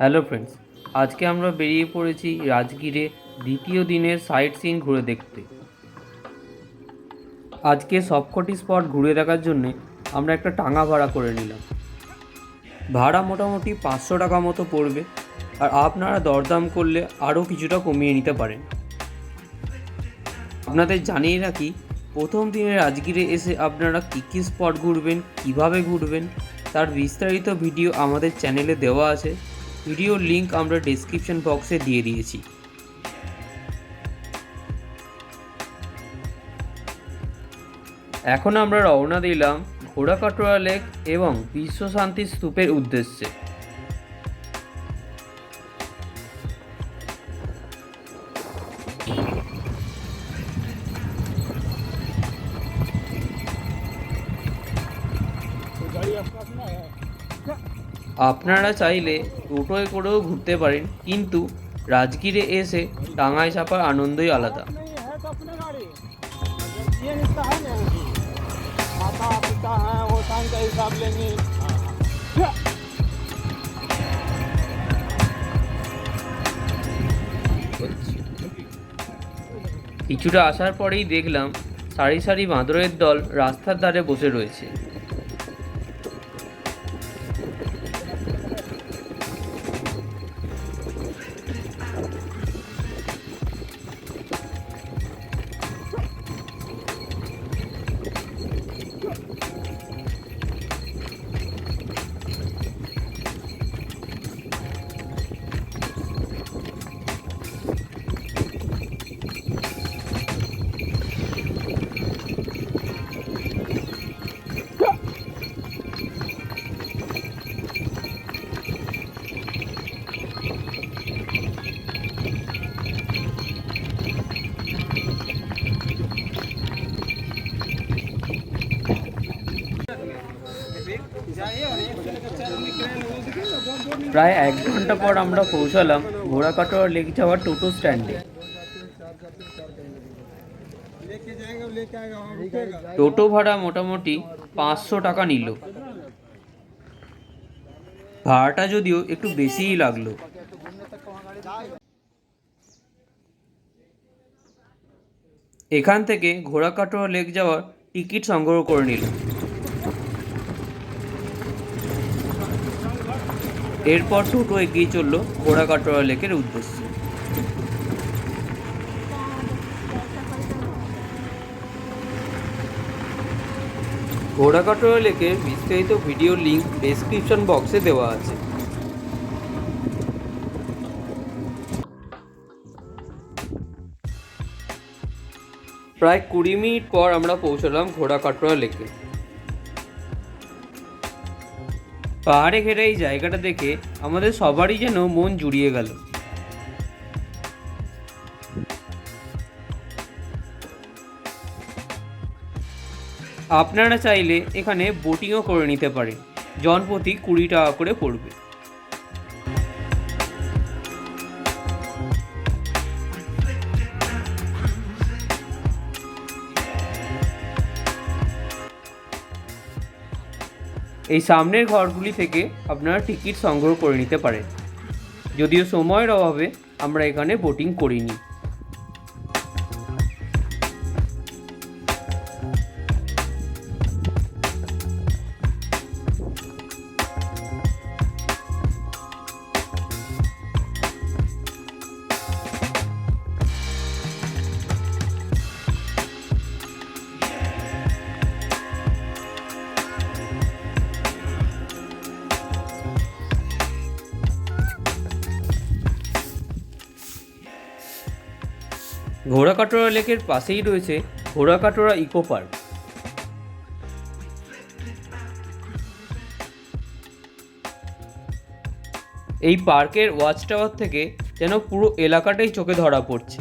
Hello friends আজকে আমরা বেরিয়ে পড়েছি রাজগীরে দ্বিতীয় দিনের সাইট সিন ঘুরে দেখতে। আজকে সবকটি স্পট ঘুরে দেখার জন্যে আমরা একটা টাঙা ভাড়া করে নিলাম। ভাড়া মোটামুটি পাঁচশো টাকা মতো পড়বে আর আপনারা দরদাম করলে আরও কিছুটা কমিয়ে নিতে পারেন। আপনাদের জানিয়ে রাখি, প্রথম দিনে রাজগীরে এসে আপনারা কী কী স্পট ঘুরবেন, কীভাবে ঘুরবেন, তার বিস্তারিত ভিডিও আমাদের চ্যানেলে দেওয়া আছে। ভিডিওর লিংক আমরা ডেসক্রিপশন বক্সে দিয়ে দিয়েছি। এখন আমরা রওনা দিলাম ঘোড়াকাটোয়া লেক এবং বিশ্ব শান্তি স্তূপের উদ্দেশ্যে। আপনারা চাইলে টোটোয় করেও ঘুরতে পারেন, কিন্তু রাজগিরে এসে টাঙায় চাপার আনন্দই আলাদা। কিছুটা আসার পরেই দেখলাম সারি সারি বাঁদরের দল রাস্তার ধারে বসে রয়েছে। প্রায় এক ঘণ্টা পর আমরা পৌঁছালাম ঘোড়াকাটোয়া লেক যাওয়ার টোটো স্ট্যান্ডে। টোটো ভাড়া মোটামুটি পাঁচশো টাকা নিল। ভাড়াটা যদিও একটু বেশিই লাগল। এখান থেকে ঘোড়াকাটোয়া লেক যাওয়ার টিকিট সংগ্রহ করে নিল। এরপর টোটো এগিয়ে চলল ঘোড়াকাটোয়া লেকের উদ্দেশ্যে। ঘোড়াকাটোয়া লেকের বিস্তারিত ভিডিও লিঙ্ক ডেসক্রিপশন বক্সে দেওয়া আছে। প্রায় কুড়ি মিনিট পর আমরা পৌঁছলাম ঘোড়াকাটোয়া লেকে। পাহাড়ে ঘেরা এই জায়গাটা দেখে আমাদের সবারই যেন মন জুড়িয়ে গেল। আপনারা চাইলে এখানে বোটিংও করে নিতে পারেন। জনপ্রতি কুড়ি টাকা করে পড়বে। এই সামনের ঘরগুলি থেকে আপনারা টিকিট সংগ্রহ করে নিতে পারেন। যদিও সময়ের অভাবে আমরা এখানে বোটিং করিনি। ঘোড়াকাটোরা লেকের পাশেই রয়েছে ঘোড়াকাটোরা ইকো পার্ক। এই পার্কের ওয়াচ টাওয়ার থেকে যেন পুরো এলাকাটাই চোখে ধরা পড়ছে।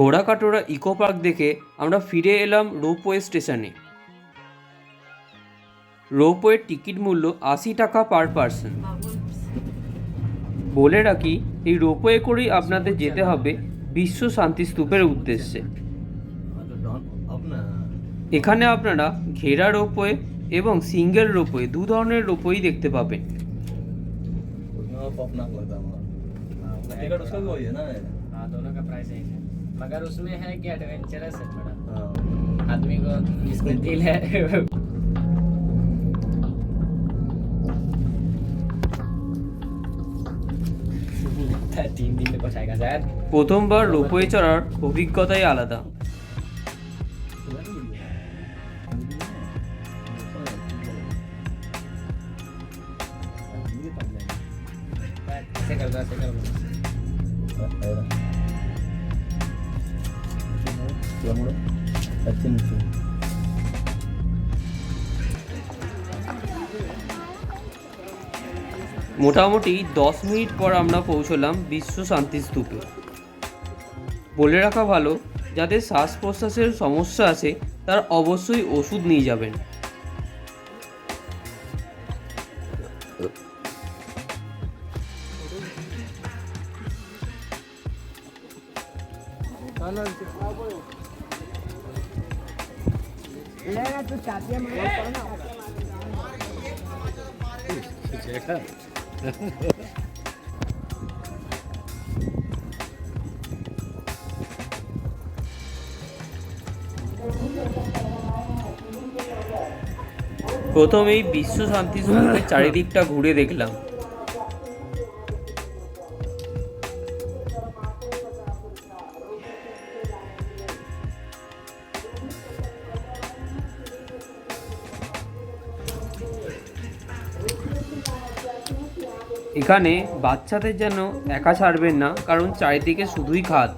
ঘোড়াকাটোরা ইকো পার্ক দেখে আমরা ফিরে এলাম রোপওয়ে স্টেশনে রোপওয়ের টিকিট মূল্য আশি টাকা পার পার্সন বলে রাখি এই রোপওয়ে করেই আপনাদের যেতে হবে বিশ্ব শান্তি স্তূপের উদ্দেশ্যে এখানে আপনারা ঘেরা রোপওয়ে এবং সিঙ্গেল রোপওয়ে দু ধরনের রোপওয়েই দেখতে পাবেন टिकट उसका भी वही है ना हाँ दोनों का प्राइस एक है मगर उसमें है कि एडवेंचरस है थोड़ा हाँ आदमी को जिसमें दिल है तीन दिन में पहुंचाएगा शायद প্রথমবার রোপওয়ে চড়ার অভিজ্ঞতাই আলাদা ऐसे कर दो ऐसे कर दो মোটামুটি দশ মিনিট পর আমরা পৌঁছলাম বিশ্ব শান্তি স্তূপে। বলে রাখা ভালো, যাদের শ্বাস প্রশ্বাসের সমস্যা আছে, তারা অবশ্যই ওষুধ নিয়ে যাবেন। প্রথমেই বিশ্ব শান্তি স্তূপের চারিদিকটা ঘুরে দেখলাম। এখানে বাচ্চাদের যেন একা ছাড়বেন না কারণ চারিদিকে শুধুই খাদ।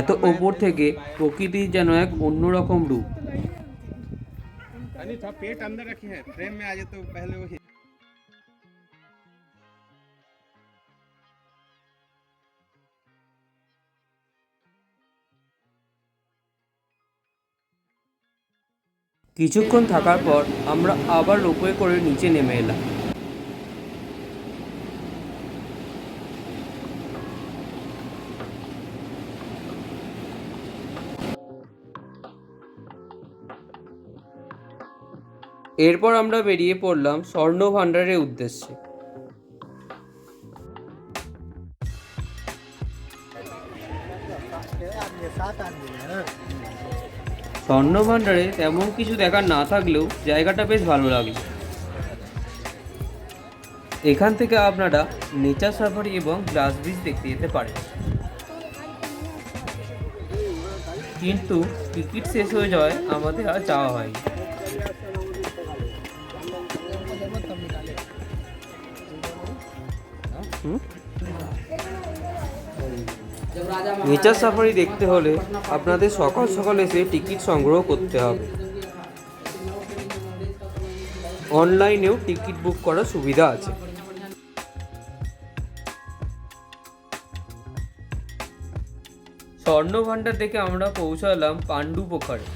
এত ওপর থেকে প্রকৃতির যেন এক অন্যরকম রূপ। কিছুক্ষণ থাকার পর আমরা আবার রোপওয়ে করে নিচে নেমে এলাম। এরপর আমরা বেরিয়ে পড়লাম স্বর্ণ ভাণ্ডারের উদ্দেশ্যে। স্বর্ণ ভাণ্ডারে তেমন কিছু দেখার না থাকলেও জায়গাটা বেশ ভালো লাগল এখান থেকে আপনারা নেচার সাফারি এবং গ্লাস ব্রিজ দেখতে যেতে পারেন। কিন্তু টিকিট শেষ হয়ে যাওয়ায় আমাদের আর যাওয়া হয়নি। নেচার সাফারি দেখতে হলে আপনাদের সকাল সকাল এসে টিকিট সংগ্রহ করতে হবে। অনলাইনেও টিকিট বুক করার সুবিধা আছে। স্বর্ণ ভাণ্ডার থেকে আমরা পৌঁছালাম পাণ্ডু পোখরে।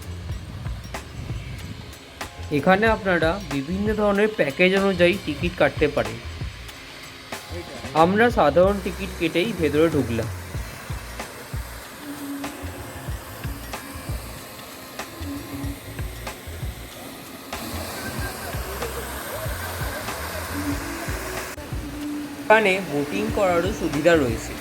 এখানে আপনারা বিভিন্ন ধরনের প্যাকেজ অনুযায়ী টিকিট কাটতে পারেন। আমরা সাধারণ টিকিট কেটেই ভেতরে ঢুকলাম। এখানে বোটিং করারও সুবিধা রয়েছে।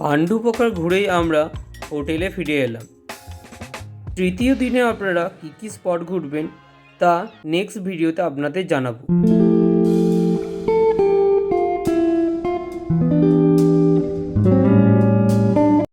পাণ্ডু পোকার ঘুরেই আমরা হোটেলে ফিরে এলাম। তৃতীয় দিনে আপনারা কী কী স্পট ঘুরবেন তা নেক্সট ভিডিওতে আপনাদের জানাব।